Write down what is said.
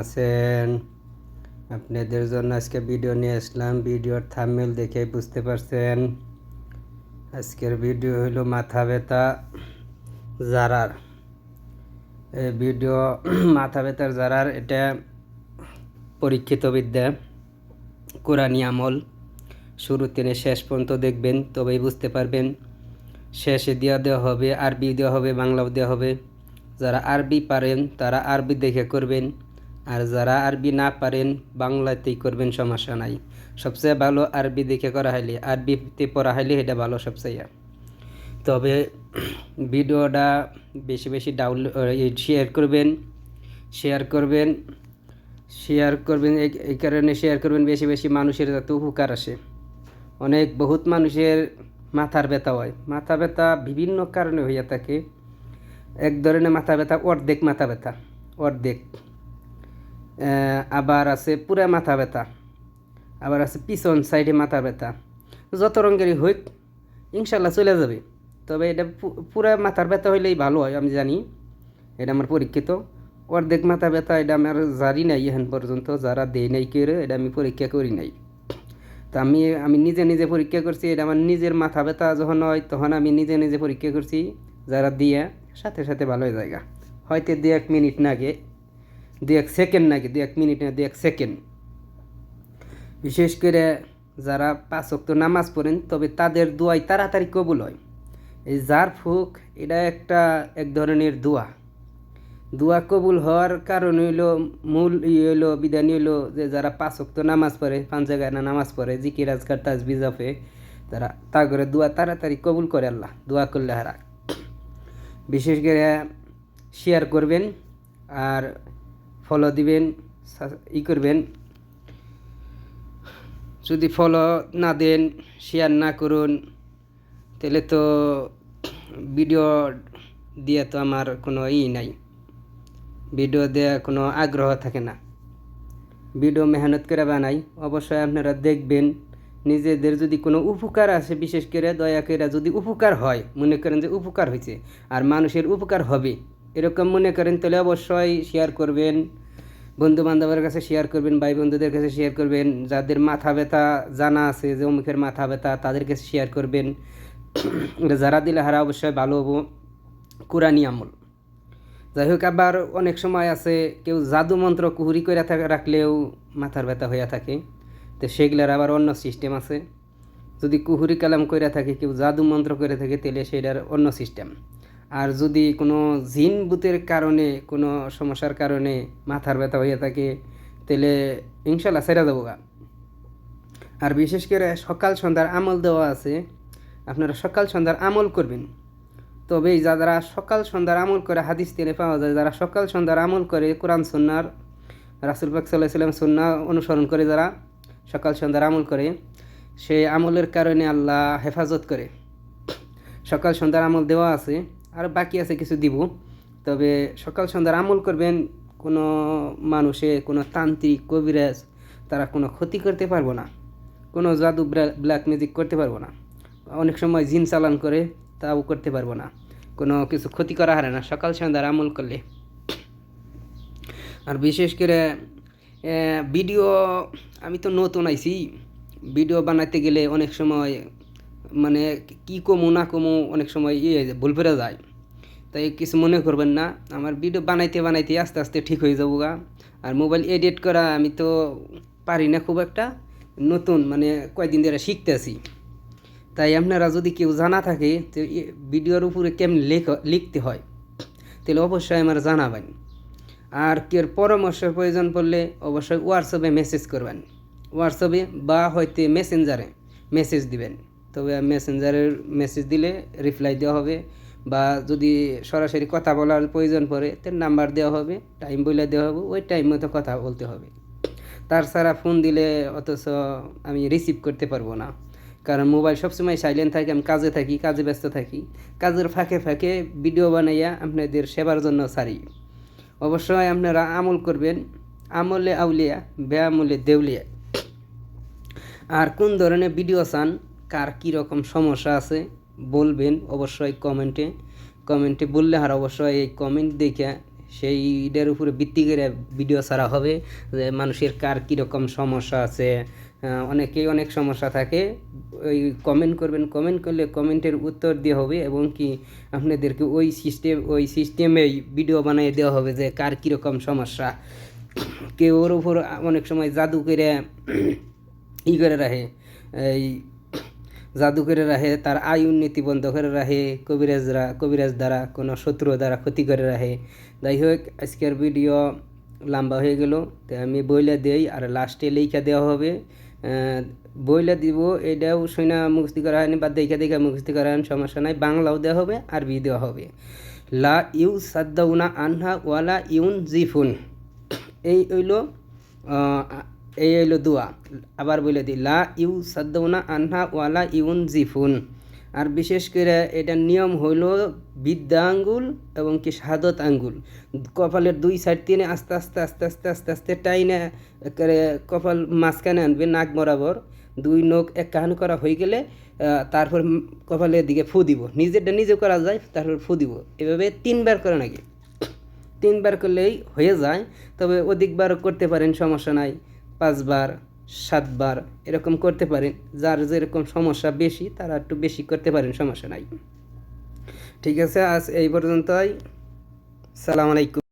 আছেন। আপনাদের জন্য আজকে ভিডিও নিয়ে আসলাম। ভিডিওর থাম্বনেল দেখে বুঝতে পারছেন। আজকের ভিডিও হলো মাথা ব্যথা জারার। এই ভিডিও মাথা ব্যথার জারার, এটা পরীক্ষিত বিদ্যা কোরআনী আমল। শুরু থেকে শেষ পর্যন্ত দেখবেন, তবেই বুঝতে পারবেন। শেষে দেওয়া দেওয়া হবে, আরবি দেওয়া হবে, বাংলাও দেওয়া হবে। যারা আরবি পারেন, তারা আরবি দেখে করবেন। আর যারা আরবি না পারেন, বাংলাতেই করবেন, সমস্যা নাই। সবচেয়ে ভালো আরবি দেখে করা হইলে, আরবিতে পড়া হইলে এটা ভালো সবচেয়ে। তবে ভিডিওটা বেশি বেশি ডাউনলোড শেয়ার করবেন শেয়ার করবেন শেয়ার করবেন, এই- কারণে শেয়ার করবেন, বেশি বেশি মানুষের যাতে উপকার আসে। অনেক, বহুত মানুষের মাথার ব্যথা হয়। মাথা ব্যথা বিভিন্ন কারণে হইয়া থাকে। এক ধরনের মাথা ব্যথা, অর্ধেক মাথা ব্যথা, অর্ধেক। আবার আছে পুরা মাথা ব্যথা, আবার আছে পিছন সাইডে মাথা ব্যথা। যত রঙেরই হোক ইনশাল্লাহ চলে যাবে। তবে এটা পুরা মাথার ব্যথা হইলেই ভালো হয়, আমি জানি। এটা আমার পরীক্ষিত। অর্ধেক মাথা ব্যথা, এটা আমার জানি নাই এখন পর্যন্ত, যারা দেয় নাই করে এটা আমি পরীক্ষা করি নাই। তো আমি আমি নিজে নিজে পরীক্ষা করছি, এটা আমার নিজের মাথা ব্যথা যখন হয়, তখন আমি নিজে নিজে পরীক্ষা করছি, যারা দিয়ে, সাথে সাথে ভালো যায় হয়তো দু এক মিনিট না নাগে দু এক সেকেন্ড নাকি, দু এক মিনিট না, দু এক সেকেন্ড বিশেষ করে যারা পাঁচ ওয়াক্ত নামাজ পড়েন, তবে তাদের দোয়াই তাড়াতাড়ি কবুল হয়। এই জার ফুক এটা একটা এক ধরনের দোয়া। দোয়া কবুল হওয়ার কারণ হইল, মূল ই হইল, বিধান হইল যে যারা পাঁচ ওয়াক্ত নামাজ পড়ে, পাঁচ জায়গায় না নামাজ পড়ে, জিকির, আজকার তাজবি জাফে, তারা তা করে দোয়া তাড়াতাড়ি কবুল করে আল্লাহ, দোয়া করলে হারা। বিশেষ করে শেয়ার করবেন, আর ফলো দিবেন ই করবেন। যদি ফলো না দেন শেয়ার না করুন, তাহলে তো ভিডিও দিয়ে তো আমার কোনো ই নাই। ভিডিও দেওয়া কোনো আগ্রহ থাকে না। ভিডিও মেহনত করে বানাই, অবশ্যই আপনারা দেখবেন, নিজেদের যদি কোনো উপকার আসে বিশেষ করে দয়া করে যদি উপকার হয়, মনে করেন যে উপকার হয়েছে, আর মানুষের উপকার হবে, এরকম মনে করেন, তাহলে অবশ্যই শেয়ার করবেন। বন্ধু বান্ধবের কাছে শেয়ার করবেন ভাই বন্ধুদের কাছে শেয়ার করবেন, যাদের মাথা ব্যথা জানা আছে, যে অমুখের মাথা ব্যথা, তাদের কাছে শেয়ার করবেন। যারা দিলে হারা অবশ্যই ভালো হব। কোরআনী আমল। যাই হোক আবার অনেক সময় আছে, কেউ জাদু মন্ত্র কুহুরি করে রাখলেও মাথার ব্যথা হইয়া থাকে। তো সেগুলার আবার অন্য সিস্টেম আছে। যদি কুহুরি কালাম করে থাকে, কেউ জাদু মন্ত্র করে থাকে তাহলে সেটার অন্য সিস্টেম আর যদি কোনো জিন বুতের কারণে, কোনো সমস্যার কারণে মাথার ব্যথা হইয়া থাকে, তাহলে ইনশাল্লাহ সেরা দেবো গা। আর বিশেষ করে সকাল সন্ধ্যার আমল দেওয়া আছে, আপনারা সকাল সন্ধ্যার আমল করবেন। তবে যারা সকাল সন্ধ্যার আমল করে, হাদিস তেলে পাওয়া যায়, যারা সকাল সন্ধ্যার আমল করে, কোরআন সন্ন্যার রাসুল পাক সাল্লাহ সাল্লাম সন্না অনুসরণ করে যারা সকাল সন্ধ্যার আমল করে সে আমলের কারণে আল্লাহ হেফাজত করে। সকাল সন্ধ্যার আমল দেওয়া আছে আর বাকি আছে কিছু দিব। তবে সকাল সন্ধ্যার আমল করবেন, কোনো মানুষে, কোনো তান্ত্রিক, কবিরাজ, তারা কোনো ক্ষতি করতে পারব না। কোনো জাদু ব্ল্যাক ম্যাজিক করতে পারব না। অনেক সময় জিন চালান করে, তাও করতে পারব না। কোনো কিছু ক্ষতি করা হারে না, সকাল সন্ধ্যার আমল করলে। আর বিশেষ করে ভিডিও আমি তো নতুন আইছি। ভিডিও বানাইতে গেলে অনেক সময় মানে কি কমু, না কমু, অনেক সময় ইয়ে ভুল ফেরা যায়। তাই কিছু মনে করবেন না। আমার ভিডিও বানাইতে বানাইতে আস্তে আস্তে ঠিক হয়ে যাব গা আর মোবাইল এডিট করা আমি তো পারি না খুব একটা। নতুন মানে কয়দিন ধরে শিখতেছি। তাই আপনারা যদি কেউ জানা থাকে এ ভিডিওর উপরে কেমন লেখ, লিখতে হয়, তাহলে অবশ্যই আমার জানাবেন। আর কেউ পরামর্শের প্রয়োজন পড়লে অবশ্যই হোয়াটসঅ্যাপে মেসেজ করবেন। হোয়াটসঅ্যাপে বা হয়তো মেসেঞ্জারে মেসেজ দিবেন। তবে মেসেঞ্জারের মেসেজ দিলে রিপ্লাই দেওয়া হবে বা যদি সরাসরি কথা বলার প্রয়োজন পড়ে তার নাম্বার দেওয়া হবে টাইম বলে দেওয়া হবে, ওই টাইম মতো কথা বলতে হবে। তার ছাড়া ফোন দিলে অথচ আমি রিসিভ করতে পারব না। কারণ মোবাইল সবসময় সাইলেন্ট থাকে, আমি কাজে থাকি, কাজে ব্যস্ত থাকি। কাজের ফাঁকে ফাঁকে ভিডিও বানাইয়া আপনাদের সেবার জন্য সারি অবশ্যই আপনারা আমল করবেন, আমলে আউলিয়া, বেআমলে দেউলিয়া। আর কোন ধরনের ভিডিও চান কার কী রকম সমস্যা আছে, বলবেন অবশ্যই কমেন্টে। কমেন্টে বললে আর অবশ্যই এই কমেন্ট দেখে সেইটার উপরে ভিত্তি করে ভিডিও ছাড়া হবে, যে মানুষের কার কীরকম সমস্যা আছে। অনেকেই অনেক সমস্যা থাকে। ওই কমেন্ট করবেন, কমেন্ট করলে কমেন্টের উত্তর দেওয়া হবে এবং কি আপনাদেরকে ওই সিস্টেম, ওই সিস্টেমেই ভিডিও বানিয়ে দেওয়া হবে যে কার কীরকম সমস্যা। কেউ ওর উপর অনেক সময় জাদু করে ই করে রাখে। এই জাদু করে রাখে তার আয় উন্নতি বন্ধ করে রাখে কবিরাজরা কবিরাজ দ্বারা, কোনো শত্রু দ্বারা ক্ষতি করে রাখে যাই হোক, আজকের ভিডিও লম্বা হয়ে গেল, তো আমি বইলা দেই আর লাস্টে লেখা দেওয়া হবে। বইলা দিব, এটাও শুনে মুখস্থি করা হয়নি, বা দেখা দেখা মুখস্থি করা হয়নি, সমস্যা নাই, বাংলাও দেওয়া হবে আরবি দেওয়া হবে। লা ইউ সাদ্দাউনা আনহা ওয়ালা ইউন জিফুন এই হইল এই হইল দোয়া। আবার বলে দিই লা ইউ সাদ্দৌনা আনহা ওয়ালা ইউন জিফুন আর বিশেষ করে এটার নিয়ম হইল বিদ্যা আঙ্গুল এবং কি শাহাদত আঙ্গুল কপালের দুই সাইড তিনে আস্তে আস্তে আস্তে আস্তে আস্তে আস্তে টাইনে একেবারে কপাল মাঝখানে আনবে, নাক বরাবর। দুই নখ এক কাহান করা হয়ে গেলে তারপর কপালের দিকে ফু দিব। নিজেরটা নিজে করা যায়, তারপর ফু দিব। এভাবে তিনবার করে নাকি? তিনবার করলেই হয়ে যায়। তবে অধিকবার করতে পারেন, সমস্যা নাই। পাঁচবার, সাতবার এরকম করতে পারেন। যার যেরকম সমস্যা বেশি, তারা একটু বেশি করতে পারেন, সমস্যা নাই। ঠিক আছে, আজ এই পর্যন্তই। সালাম আলাইকুম।